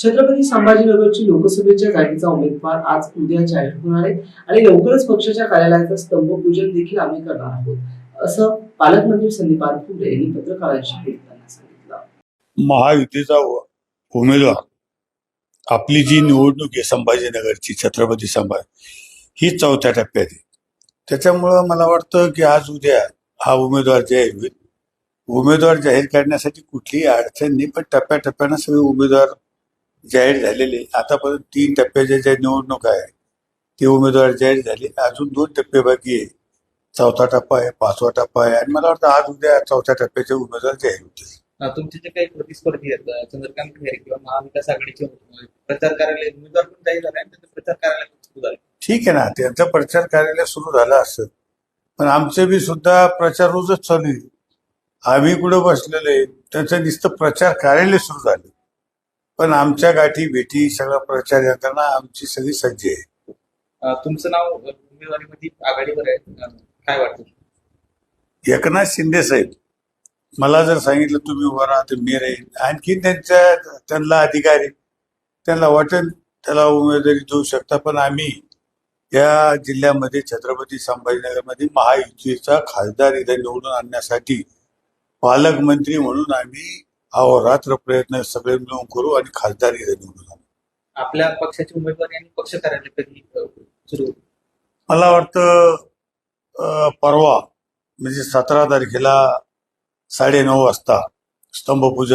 छत्रपती संभाजीनगरची लोकसभेच्या जागेचा उमेदवार आज उद्या जाहीर होणार आहे आणि लवकरच पक्षाच्या कार्यालयाचं स्तंभपूजन देखील आम्ही करणार आहोत. असं पालकमंत्री संदीपान फुले यांनी पत्रकारांशी बोलताना सांगितलं. महायुतीचा उमेदवार आपली जी निवडणूक आहे संभाजीनगरची छत्रपती संभाजी ही चौथ्या टप्प्यात आहे. त्याच्यामुळं मला वाटतं की आज उद्या हा उमेदवार जाहीर होईल. उमेदवार जाहीर करण्यासाठी कुठलीही अडचण नाही पण टप्प्याटप्प्यानं सगळे उमेदवार जाहीर झालेले. आतापर्यंत तीन टप्प्याच्या ज्या निवडणूक आहे ते उमेदवार जाहीर झाले. अजून दोन टप्पे बाकी आहे चौथा टप्पा आहे पाचवा टप्पा आहे आणि मला वाटतं आज उद्या चौथ्या टप्प्याचे उमेदवार जाहीर होतील. तुमचे जे काही प्रतिस्पर्धी आहेत चंद्रकांत खैरे किंवा महाविकास आघाडीचे प्रचार कार्यालय उमेदवार पण जाहीर झाले आणि त्यांचं प्रचार कार्यालय सुरू झालं. ठीक आहे ना त्यांचं प्रचार कार्यालय सुरू झालं असतं पण आमचे बी सुद्धा प्रचार रोजच चालू आहे आम्ही कुठं बसलेलो त्यांचं नुसतं प्रचार कार्यालय सुरू झालं. पण आमच्या गाठी भेटी सगळा प्रचार यंत्रणा आमची सगळी सज्ज आहे. तुमचं नाव उमेदवारीमध्ये आघाडीवर आहे. काय वाटतं? एकनाथ शिंदे साहेब मला जर सांगितलं तुम्ही उभा राहा तर मी राहील आणखी त्यांच्या त्यांना अधिकार त्यांना वाटेल त्याला उमेदवारी देऊ शकता पण आम्ही या जिल्ह्यामध्ये छत्रपती संभाजीनगरमध्ये महायुतीचा खासदार इथे निवडून आणण्यासाठी पालकमंत्री म्हणून आम्ही अहोरात्र प्रयत्न सगळे मिळून करू आणि खासदार निवडून आपल्या पक्षाची उमेदवारी आणि पक्ष कार्यालय कधी अं, सुरू होईल? मला वाटतं परवा म्हणजे सतरा तारखेला साडेनऊ वाजता स्तंभपूजन